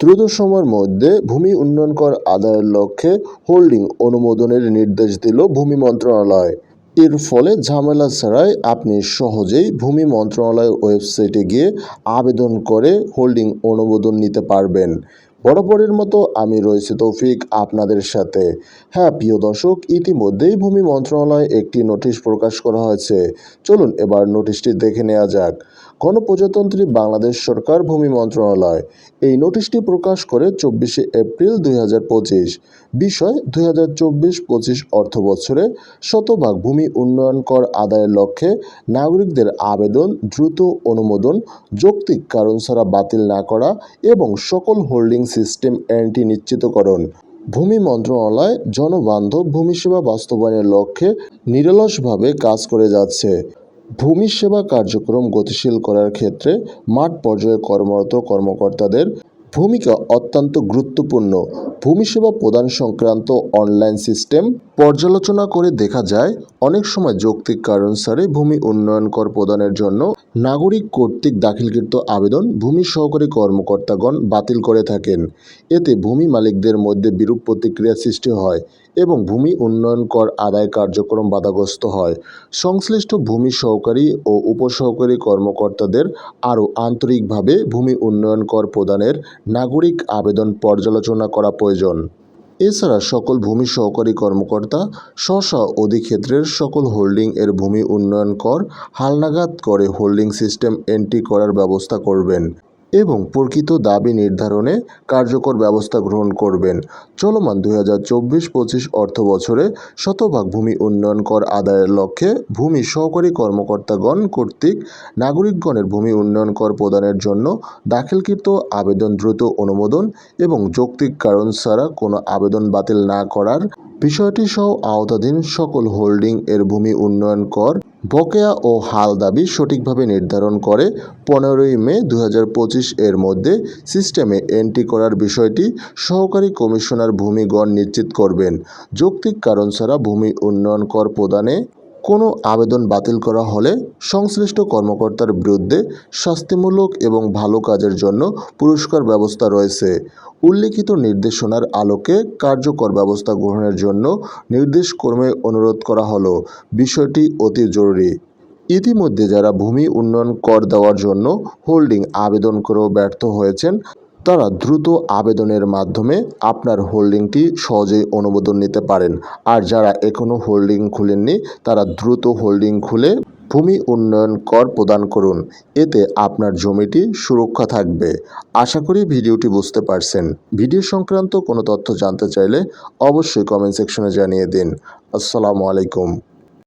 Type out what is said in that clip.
দ্রুত সময়ের মধ্যে ভূমি উন্নয়ন কর আদায়ের লক্ষ্যে হোল্ডিং অনুমোদনের নির্দেশ দিল ভূমি মন্ত্রণালয়। এর ফলে ঝামেলা ছাড়াই আপনি সহজেই ভূমি মন্ত্রণালয়ের ওয়েবসাইটে গিয়ে আবেদন করে হোল্ডিং অনুমোদন নিতে পারবেন। বরাবরের মতো আমি রয়েছে তৌফিক আপনাদের সাথে। হ্যাঁ প্রিয় দর্শক, ইতিমধ্যেই ভূমি মন্ত্রণালয়ে একটি নোটিশ প্রকাশ করা হয়েছে। চলুন এবার নোটিশটি দেখে নেওয়া যাক। গণপ্রজাতন্ত্রী বাংলাদেশ সরকার, ভূমি মন্ত্রণালয়। এই নোটিশটি প্রকাশ করে চব্বিশে এপ্রিল দুই হাজার পঁচিশ। বিষয় দুই হাজার চব্বিশ পঁচিশ অর্থ বছরে শতভাগ ভূমি উন্নয়ন কর আদায়ের লক্ষ্যে নাগরিকদের আবেদন, দ্রুত অনুমোদন, যৌক্তিক কারণ ছাড়া বাতিল না করা এবং সকল হোল্ডিং সিস্টেম এন্ট্রি নিশ্চিতকরণ। ভূমি মন্ত্রণালয় জনবান্ধব ভূমি সেবা বাস্তবায়নের লক্ষ্যে নিরলসভাবে কাজ করে যাচ্ছে। ভূমি সেবা কার্যক্রম গতিশীল করার ক্ষেত্রে মাঠ পর্যায়ে কর্মরত কর্মকর্তাদের ভূমিকা অত্যন্ত গুরুত্বপূর্ণ। ভূমি সেবা প্রদান সংক্রান্ত অনলাইন সিস্টেম পর্যালোচনা করে দেখা যায়, অনেক সময় যৌক্তিক কারণ সারে ভূমি উন্নয়ন কর প্রদানের জন্য নাগরিক কর্তৃক দাখিলকৃত আবেদন ভূমি সহকারী কর্মকর্তাগণ বাতিল করে থাকেন। এতে ভূমি মালিকদের মধ্যে বিরূপ প্রতিক্রিয়া সৃষ্টি হয়। এবং ভূমি উন্নয়ন কর আদায় কার্যক্রম বাধাগ্রস্ত হয়। সংশ্লিষ্ট ভূমি সহকারী ও উপসহকারী কর্মকর্তাদের আরও আন্তরিকভাবে ভূমি উন্নয়ন কর প্রদানের নাগরিক আবেদন পর্যালোচনা করা প্রয়োজন। এছাড়া সকল ভূমি সহকারী কর্মকর্তা স্ব স্ব অধিক্ষেত্রের সকল হোল্ডিং এর ভূমি উন্নয়ন কর, হালনাগাদ করে হোল্ডিং সিস্টেম এন্ট্রি করার ব্যবস্থা করবেন। এবং প্রকৃত দাবি নির্ধারণে কার্যকর ব্যবস্থা গ্রহণ করবেন। চলমান দুই হাজার চব্বিশ পঁচিশ অর্থ বছরে শতভাগ ভূমি উন্নয়ন কর আদায়ের লক্ষ্যে ভূমি সহকারী কর্মকর্তাগণ কর্তৃক নাগরিকগণের ভূমি উন্নয়ন কর প্রদানের জন্য দাখিলকৃত আবেদন দ্রুত অনুমোদন এবং যৌক্তিক কারণ ছাড়া কোনো আবেদন বাতিল না করার বিষয়টি সহ আওতাধীন সকল হোল্ডিং এর ভূমি উন্নয়ন কর বকেয়া ও হাল দাবি সঠিকভাবে নির্ধারণ করে পনেরোই মে দু হাজার পঁচিশ এর মধ্যে সিস্টেমে এন্ট্রি করার বিষয়টি সহকারী কমিশনার ভূমিগণ নিশ্চিত করবেন। যৌক্তিক কারণ ছাড়া ভূমি উন্নয়ন কর প্রদানে কোনো আবেদন বাতিল করা হলে সংশ্লিষ্ট কর্মকর্তার বিরুদ্ধে শাস্তিমূলক এবং ভালো কাজের জন্য পুরস্কার ব্যবস্থা রয়েছে। উল্লিখিত নির্দেশনার আলোকে কার্যকর ব্যবস্থা গ্রহণের জন্য নির্দেশক্রমে অনুরোধ করা হলো। বিষয়টি অতি জরুরি। ইতিমধ্যে যারা ভূমি উন্নয়ন কর দেওয়ার জন্য হোল্ডিং আবেদন করেও ব্যর্থ হয়েছেন তারা দ্রুত আবেদনের মাধ্যমে আপনার হোল্ডিংটি সহজেই অনুমোদন নিতে পারেন। আর যারা এখনও হোল্ডিং খুলেননি, তারা দ্রুত হোল্ডিং খুলে ভূমি উন্নয়ন কর প্রদান করুন। এতে আপনার জমিটি সুরক্ষা থাকবে। আশা করি ভিডিওটি বুঝতে পারছেন। ভিডিও সংক্রান্ত কোনো তথ্য জানতে চাইলে অবশ্যই কমেন্ট সেকশনে জানিয়ে দিন। আসসালামু আলাইকুম।